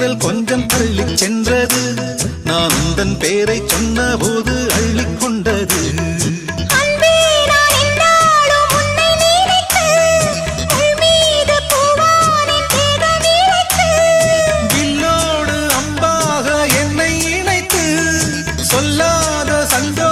தென்றல் கொஞ்சம் தள்ளி சென்றது. நான் உந்தன் பேரை சொன்ன போது அள்ளிக்கொண்டது வில்லோடு அம்பாக என்னை இணைத்து சொல்லாத சந்தோஷம்